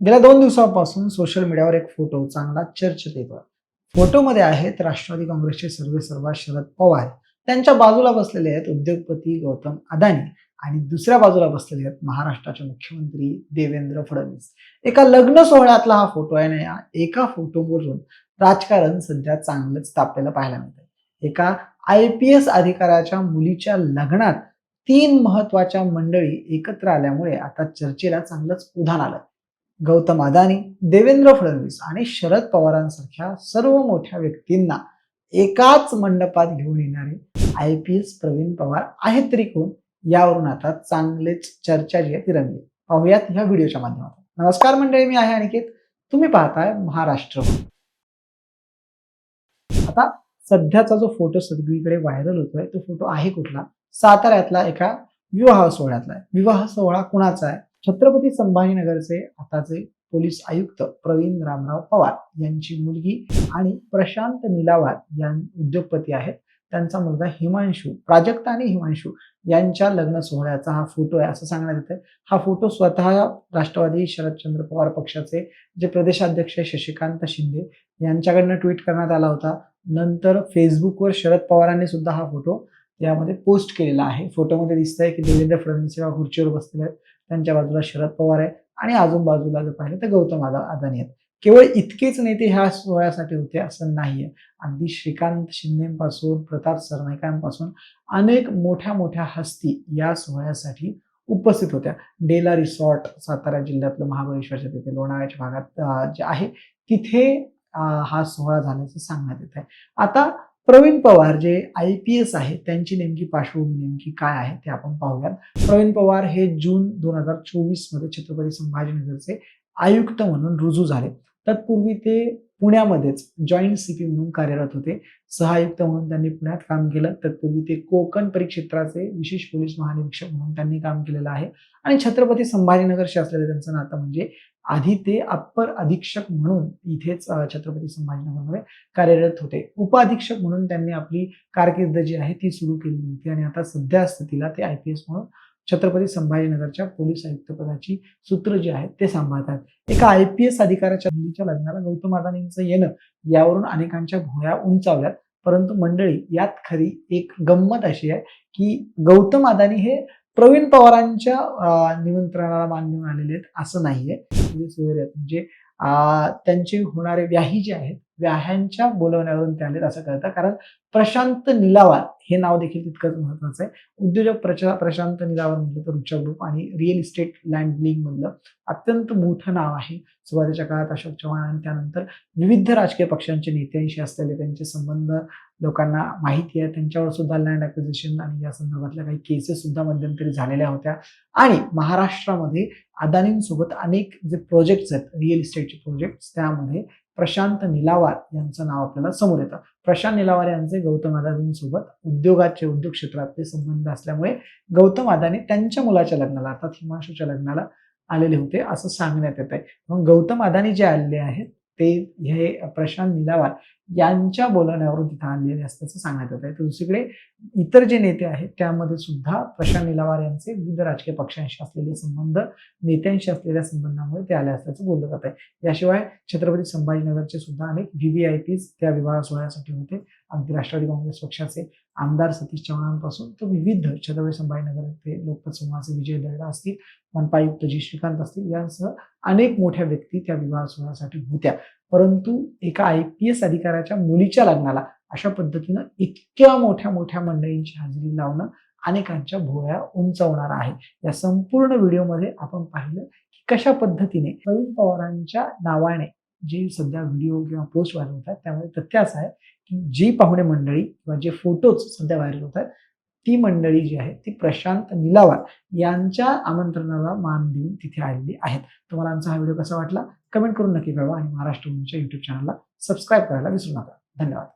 गेल्या दोन दिवसापासून सोशल मीडियावर एक फोटो चांगला चर्चेत येतो फोटोमध्ये आहेत राष्ट्रवादी काँग्रेसचे सर्वे सर्वा शरद पवार. त्यांच्या बाजूला बसलेले आहेत उद्योगपती गौतम अदानी आणि दुसऱ्या बाजूला बसलेले आहेत महाराष्ट्राचे मुख्यमंत्री देवेंद्र फडणवीस. एका लग्न सोहळ्यातला हा फोटो आहे ना या एका फोटोवरून राजकारण सध्या चांगलंच तापलेलं पाहायला मिळतं एका आय पी एस अधिकाऱ्याच्या मुलीच्या लग्नात तीन महत्त्वाच्या मंडळी एकत्र आल्यामुळे आता चर्चेला चांगलंच उधाण आलं गौतम अदानी देवेंद्र फडणवीस आणि शरद पवारांसारख्या सर्व मोठ्या व्यक्तींना एकाच मंडपात घेऊन येणारे I P S Pravin Pawar आहेत तरी कोण? यावरून आता चांगलेच चर्चा जी आहे ती रंगली. पाहूयात ह्या व्हिडिओच्या माध्यमातून. नमस्कार मंडळी मी आहे अनिकेत. तुम्ही पाहताय महाराष्ट्र. आता सध्याचा जो फोटो सगळीकडे व्हायरल होतोय तो फोटो आहे कुठला? साताऱ्यातला एका विवाह सोहळ्यातला आहे. विवाह सोहळा कुणाचा आहे? छत्रपती संभाजीनगरचे आताचे पोलीस आयुक्त प्रवीण रामराव पवार यांची मुलगी आणि प्रशांत निलावार या उद्योगपती आहेत. त्यांचा मुलगा हिमांशू प्राजक्ता आणि हिमांशू यांच्या लग्न सोहळ्याचा हा फोटो आहे असं सांगण्यात येतं हा फोटो स्वतः राष्ट्रवादी शरदचंद्र पवार पक्षाचे जे प्रदेशाध्यक्ष आहे शशिकांत शिंदे यांच्याकडनं ट्विट करण्यात आला होता. नंतर फेसबुकवर शरद पवारांनी सुद्धा हा फोटो यामध्ये पोस्ट केलेला आहे. फोटोमध्ये दिसतंय की देवेंद्र फडणवीस या खुर्चीवर बसलेले आहेत. त्यांच्या बाजूला शरद पवार आहे. आणि आजूबाजूला जर पाहिलं तर गौतम आदा अदानी आहेत. केवळ इतकेच नेते ह्या सोहळ्यासाठी होते असं नाहीये. अगदी श्रीकांत शिंदेपासून प्रताप सरनाईकांपासून अनेक मोठ्या मोठ्या हस्ती या सोहळ्यासाठी उपस्थित होत्या. डेला रिसॉर्ट सातारा जिल्ह्यातलं महाबळेश्वरच्या तिथे लोणावळ्याच्या भागात जे आहे तिथे हा सोहळा झाल्याचं सांगण्यात येत आहे आता प्रवीण पवार जे आय पी एस आहेत त्यांची नेमकी पार्श्वभूमी नेमकी काय आहे ते आपण पाहूयात. प्रवीण पवार हे जून दोन हजार चोवीसमध्ये छत्रपती संभाजीनगरचे आयुक्त म्हणून रुजू झाले. तत्पूर्वी ते पुण्यामध्येच जॉईंट सीपी म्हणून कार्यरत होते. सहायुक्त म्हणून त्यांनी पुण्यात काम केलं. तत्पूर्वी ते कोकण परिक्षेत्राचे विशेष पोलीस महानिरीक्षक म्हणून त्यांनी काम केलेलं आहे. आणि छत्रपती संभाजीनगरशी असलेलं त्यांचं नातं म्हणजे आधी ते अप्पर अधीक्षक म्हणून इथेच छत्रपती संभाजीनगरमध्ये कार्यरत होते. उपअधीक्षक म्हणून त्यांनी आपली कारकीर्द जी आहे ती सुरू केली होती आणि आता सध्या स्थितीला ते आय पी एस म्हणून छत्रपती संभाजीनगरच्या पोलीस आयुक्तपदाची सूत्र जी आहेत ते सांभाळतात. एका आय पी एस अधिकाऱ्याच्या मुलीच्या लग्नाला गौतम अदानींचं येणं यावरून अनेकांच्या भोया उंचावल्यात. परंतु मंडळी यात खरी एक गंमत अशी आहे की गौतम अदानी हे प्रवीण पवारांच्या निमंत्रणाला मान्य आलेले आहेत. असं नाहीये. म्हणजे म्हणजे त्यांचे होणारे व्याही जे आहेत व्याह्यांच्या बोलवण्यावरून ते आलेत असं कळतं. कारण प्रशांत निलावार हे नाव देखील तितकंच महत्वाचं आहे. उद्योजक प्रचा प्रशांत निलावार म्हटलं तर रुचा ग्रुप आणि रिअल इस्टेट लँड डीलिंग मधलं अत्यंत मोठं नाव आहे. सुरुवातीच्या काळात अशोक चव्हाण आणि त्यानंतर विविध राजकीय पक्षांचे नेत्यांशी असलेले त्यांचे संबंध लोकांना माहिती आहे. त्यांच्यावर सुद्धा लँड अक्विजिशन आणि या संदर्भातल्या काही केसेस सुद्धा मध्यंतरी झालेल्या होत्या. आणि महाराष्ट्रामध्ये अदानींसोबत अनेक जे प्रोजेक्ट्स आहेत रिअल इस्टेटचे प्रोजेक्ट्स त्यामध्ये प्रशांत निलावार यांचं नाव आपल्याला समोर येतं. प्रशांत निलावार यांचे गौतम अदानींसोबत उद्योगाचे उद्योग क्षेत्रातले संबंध असल्यामुळे गौतम अदानी त्यांच्या मुलाच्या लग्नाला अर्थात हिमांशूच्या लग्नाला आलेले होते असं सांगण्यात येत आहे मग गौतम अदानी जे आलेले आहेत ते हे प्रशांत निलावार यांच्या बोलण्यावरून तिथं आणलेले असल्याचं सांगण्यात येत. आहे तर दुसरीकडे इतर जे नेते आहेत त्यामध्ये सुद्धा प्रशांत निलावार यांचे विविध राजकीय पक्षांशी असलेले संबंध नेत्यांशी असलेल्या संबंधामुळे ते आले असल्याचं बोललं जात आहे याशिवाय छत्रपती संभाजीनगरचे सुद्धा अनेक व्हीव्हीआयपीज त्या विवाह सोहळ्यासाठी होते. अगदी राष्ट्रवादी काँग्रेस पक्षाचे आमदार सतीश चव्हाणांपासून तर विविध छत्रपती संभाजीनगर ते लोकमत समूहाचे विजय दर्डा असतील मनपायुक्त जी श्रीकांत असतील यांसह अनेक मोठ्या व्यक्ती त्या विवाह सोहळ्यासाठी होत्या. परंतु एका आय पी एस अधिकाऱ्याच्या मुलीच्या लग्नाला अशा पद्धतीनं इतक्या मोठ्या मोठ्या मंडळींची हजेरी लावणं अनेकांच्या भोया उंचावणार आहे. या संपूर्ण व्हिडिओमध्ये आपण पाहिलं की कशा पद्धतीने प्रवीण पवारांच्या नावाने जे सध्या व्हिडिओ किंवा पोस्ट व्हायरल होत आहेत त्यामध्ये तथ्य असं आहे की जी पाहुणे मंडळी किंवा जे फोटोज सध्या व्हायरल होत आहेत ती मंडळी जी आहे ती प्रशांत निलावार यांच्या आमंत्रणाला मान देऊन तिथे आलेली आहेत. तुम्हाला आमचा हा व्हिडिओ कसा वाटला? कमेंट करून नक्की कळवा आणि महाराष्ट्र भूमीच्या युट्यूब चॅनलला सबस्क्राईब करायला विसरू नका. धन्यवाद.